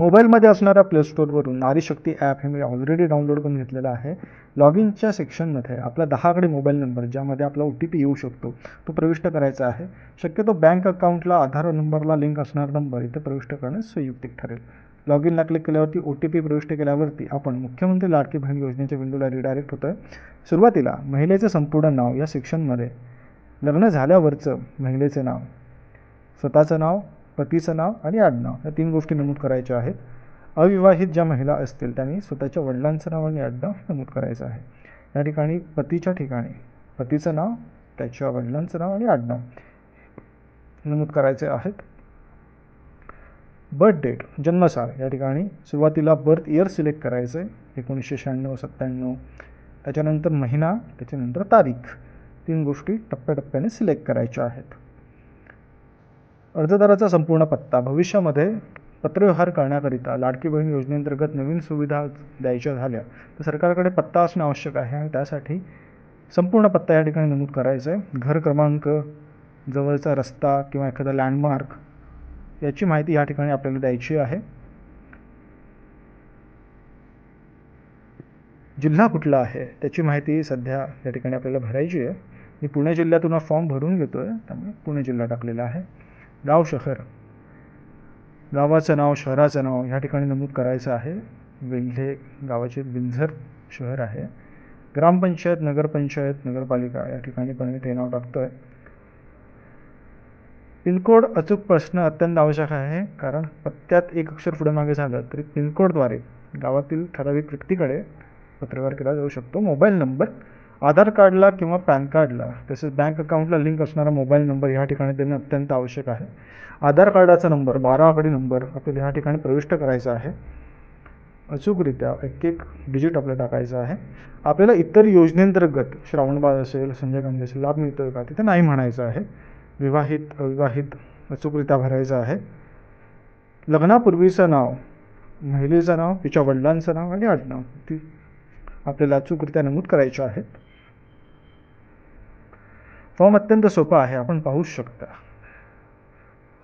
मोबाईलमध्ये असणाऱ्या प्ले स्टोरवरून नारी शक्ती ॲप हे मी ऑलरेडी डाउनलोड करून घेतलेलं आहे. लॉग इनच्या सेक्शनमध्ये आपला दहाकडे मोबाईल नंबर ज्यामध्ये आपला ओ टी पी येऊ शकतो तो प्रविष्ट करायचा आहे. शक्यतो बँक अकाउंटला आधार नंबरला लिंक असणारा नंबर इथे प्रविष्ट करणे संयुक्तिक ठरेल. लॉग इनला क्लिक केल्यावरती ओ टी पी प्रविष्ट केल्यावरती आपण मुख्यमंत्री लाडकी बहीण योजनेच्या विंडोला रिडायरेक्ट होतो आहे सुरुवातीला महिलेचं संपूर्ण नाव या सेक्शनमध्ये लग्न झाल्यावरचं महिलेचं नाव स्वतःचं नाव पतीचं नाव आणि आडनाव या तीन गोष्टी नमूद करायच्या आहेत. अविवाहित ज्या महिला असतील त्यांनी स्वतःच्या वडिलांचं नाव आणि आडनाव नमूद करायचं आहे. या ठिकाणी पतीच्या ठिकाणी पतीचं नाव त्याच्या वडिलांचं नाव आणि आडनाव नमूद करायचे आहेत. बर्थ डेट जन्मसार या ठिकाणी सुरुवातीला बर्थ इयर सिलेक्ट करायचं आहे एकोणीसशे शहाण्णव सत्त्याण्णव. त्याच्यानंतर महिना त्याच्यानंतर तारीख. तीन गोष्टी टप्प्याटप्प्याने सिलेक्ट करायच्या आहेत. अर्जदाराचा संपूर्ण पत्ता. भविष्यामध्ये पत्रव्यवहार करण्याकरिता लाडकी बहीण योजनेअंतर्गत नवीन सुविधा द्यायच्या झाल्या तर सरकारकडे पत्ता असणं आवश्यक आहे आणि त्यासाठी संपूर्ण पत्ता या ठिकाणी नमूद करायचा आहे घर क्रमांक जवळचा रस्ता किंवा एखादा लँडमार्क याची माहिती या ठिकाणी आपल्याला द्यायची आहे. जिल्हा कुठला आहे त्याची माहिती सध्या या ठिकाणी आपल्याला भरायची आहे. मी पुणे जिल्ह्यातून हा फॉर्म भरून घेतो आहे त्यामुळे पुणे जिल्हा टाकलेला आहे. गाव शहर. गावाचं नाव शहराचं नाव ह्या ठिकाणी नमूद करायचं आहे. वेल्हे गावाचे विंझर शहर आहे. ग्रामपंचायत नगरपंचायत नगरपालिका या ठिकाणी पण मी ते नाव टाकतो आहे पिनकोड अचूक प्रश्न अत्यंत आवश्यक आहे कारण पत्त्यात एक अक्षर पुढे मागे झालं तरी पिनकोडद्वारे गावातील ठराविक व्यक्तीकडे पत्रव्यवहार केला जाऊ शकतो. मोबाईल नंबर आधार कार्डला किंवा पॅन कार्डला तसेच बँक अकाउंटला लिंक असणारा मोबाईल नंबर ह्या ठिकाणी देणं अत्यंत आवश्यक आहे. आधार कार्डाचा नंबर बारा आकडी नंबर आपल्याला ह्या ठिकाणी प्रविष्ट करायचा आहे. अचूकरित्या एक एक डिजिट आपल्याला टाकायचं आहे. आपल्याला इतर योजनेअंतर्गत श्रावणबाळ असेल संजय गांधी असेल लाभ मिळतो का? तिथे नाही म्हणायचं आहे. विवाहित अविवाहित अचूकरित्या भरायचं आहे. लग्नापूर्वीचं नाव महिलेचं नाव तिच्या वडिलांचं नाव आणि आडनाव ती आपल्याला अचूकरित्या नमूद करायच्या आहेत फॉर्म अत्यंत सोपा आहे आपण पाहूच शकता.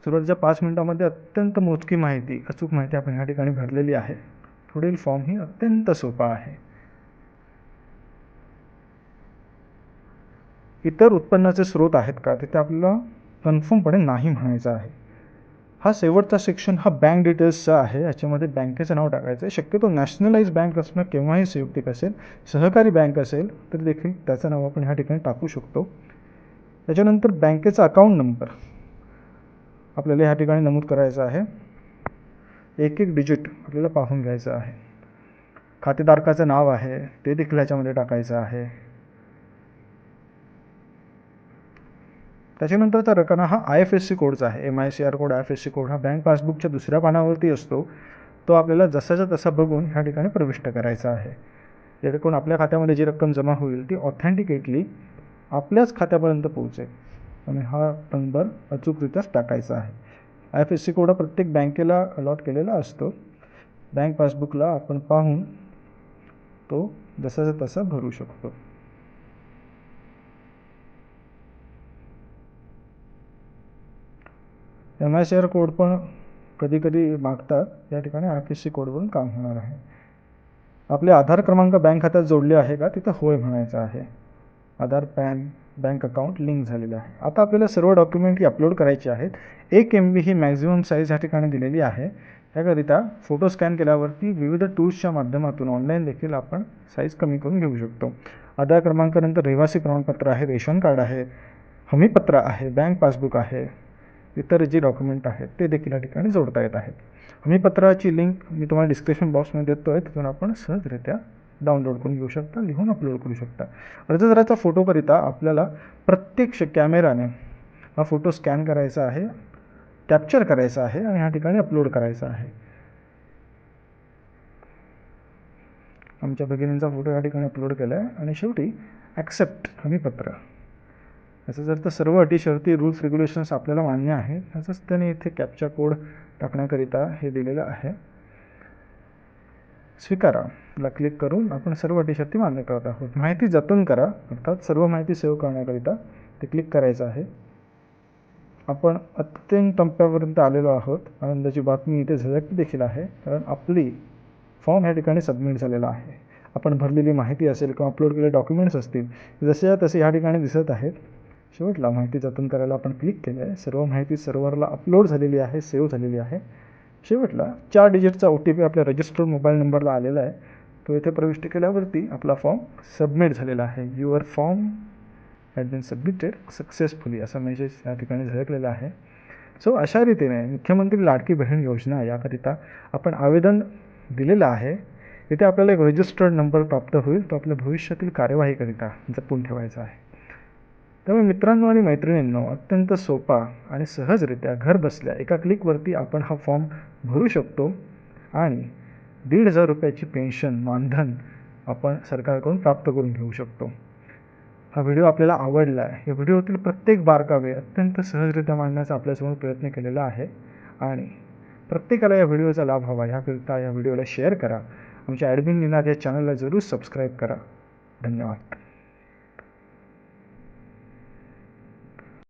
सुरुवातीच्या पाच मिनिटामध्ये अत्यंत मोजकी माहिती अचूक माहिती आपण ह्या ठिकाणी भरलेली आहे. पुढील फॉर्म ही अत्यंत सोपा आहे. इतर उत्पन्नाचे स्रोत आहेत का? तिथे आपल्याला कन्फर्मपणे नाही म्हणायचं आहे. हा शेवटचा सेक्शन हा बँक डिटेल्सचा आहे. याच्यामध्ये बँकेचं नाव टाकायचं आहे. शक्यतो नॅशनलाइज बँक असणं केव्हाही संयुक्तिक असेल सहकारी बँक असेल तर देखील त्याचं नाव आपण ह्या ठिकाणी टाकू शकतो. त्याच्यानंतर बँकेचा अकाउंट नंबर आपल्याला ह्या ठिकाणी नमूद करायचा आहे. एक एक डिजिट आपल्याला पाहून घ्यायचं आहे. खातेधारकाचं नाव आहे ते देखील ह्याच्यामध्ये टाकायचं आहे. त्याच्यानंतरचा रकाना हा आय एफ एस सी कोडचा आहे. M I C R code I F S C code हा बँक पासबुकच्या दुसऱ्या पानावरती असतो. तो आपल्याला जसाचा तसा बघून ह्या ठिकाणी प्रविष्ट करायचा आहे. जेणेकरून आपल्या खात्यामध्ये जी रक्कम जमा होईल ती ऑथेंटिकेटली आपल्याच खात्यापर्यंत पोहोचेल. आणि हा नंबर अचूकरित्याच टाकायचा आहे. I F S C code हा प्रत्येक बँकेला अलॉट केलेला असतो. बँक पासबुकला आपण पाहून तो जसाचा तसा भरू शकतो. M I C R code पण कधी कधी मागतात. या ठिकाणी आय एफ एस सी कोडवरून काम होणार आहे. आपले आधार क्रमांक बँक खात्यात जोडले आहे का? तिथं होय म्हणायचं आहे. Aadhaar PAN bank account link झालेलं आहे. आता आपल्याला सर्व डॉक्युमेंट ही अपलोड करायची आहेत. एक एम बी ही मॅक्झिमम साईज ह्या ठिकाणी दिलेली आहे. त्याकरिता फोटो स्कॅन केल्यावरती विविध टूल्सच्या माध्यमातून ऑनलाईन देखील आपण साईज कमी करून घेऊ शकतो. आधार क्रमांकानंतर रहिवासी प्रमाणपत्र आहे रेशन कार्ड आहे हमीपत्र आहे बँक पासबुक आहे इतर जे डॉक्युमेंट आहेत ते देखील या ठिकाणी जोडता येत आहेत. हमीपत्राची लिंक मी तुम्हाला डिस्क्रिप्शन बॉक्समध्ये देतो आहे तिथून आपण सहजरित्या डाउनलोड करून घेऊ शकता लिहून अपलोड करू शकता. अर्जदाराचा फोटोकरिता आपल्याला प्रत्यक्ष कॅमेराने हा फोटो स्कॅन करायचा आहे कॅप्चर करायचा आहे आणि ह्या ठिकाणी अपलोड करायचा आहे. आमच्या भगिनींचा फोटो या ठिकाणी अपलोड केला आहे आणि शेवटी ॲक्सेप्ट हमीपत्र याचं जर तर सर्व अटी शर्ती रूल्स रेग्युलेशन्स आपल्याला मान्य आहे त्याचंच त्याने इथे कॅप्चा कोड टाकण्याकरिता हे दिलेलं आहे. स्वीकारा. ला क्लिक करून आपण सर्व अटी मान्य करत आहोत. माहिती जतन करा. अर्थात सर्व माहिती सेव्ह करण्याकरिता ते क्लिक करायचं आहे. आपण अत्यंत टप्प्यापर्यंत आलेलो आहोत. आनंदाची बातमी इथे झळकली देखील आहे. कारण आपली फॉर्म ह्या ठिकाणी सबमिट झालेला आहे. आपण भरलेली माहिती असेल किंवा अपलोड केलेले डॉक्युमेंट्स असतील जसे तसे ह्या ठिकाणी दिसत आहेत. शेवटला माहिती जतन करायला आपण क्लिक केलं आहे सर्व माहिती सर्व्हरला अपलोड झालेली आहे सेव्ह झालेली आहे. शेवटला चार डिजिटचा ओ टी पी आपल्या रजिस्टर्ड मोबाईल नंबरला आलेला आहे. तो येथे प्रविष्ट केल्यावरती आपला फॉर्म सबमिट झालेला आहे. Your form had been submitted successfully असा मेसेज या ठिकाणी झळकलेला आहे. सो अशा रीतीने मुख्यमंत्री लाडकी बहीण योजना याकरिता आपण आवेदन दिलेलं आहे. तिथे आपल्याला एक रजिस्टर्ड नंबर प्राप्त होईल. तो आपल्या भविष्यातील कार्यवाहीकरिता जपून ठेवायचा आहे. त्यामुळे मित्रांनो आणि मैत्रिणींनो अत्यंत सोपा आणि सहजरित्या घर बसल्या एका क्लिकवरती आपण हा फॉर्म भरू शकतो आणि दीड हजार रुपयाची पेन्शन मानधन आपण सरकारकडून प्राप्त करून घेऊ शकतो. हा व्हिडिओ आपल्याला आवडला आहे. या व्हिडिओतील प्रत्येक बारकावे अत्यंत सहजरित्या मांडण्याचा आपल्यासमोर प्रयत्न केलेला आहे आणि प्रत्येकाला या व्हिडिओचा लाभ हवा. याकरिता या व्हिडिओला शेअर करा. आमच्या ॲडमिन निनाद या चॅनलला जरूर सबस्क्राईब करा. धन्यवाद.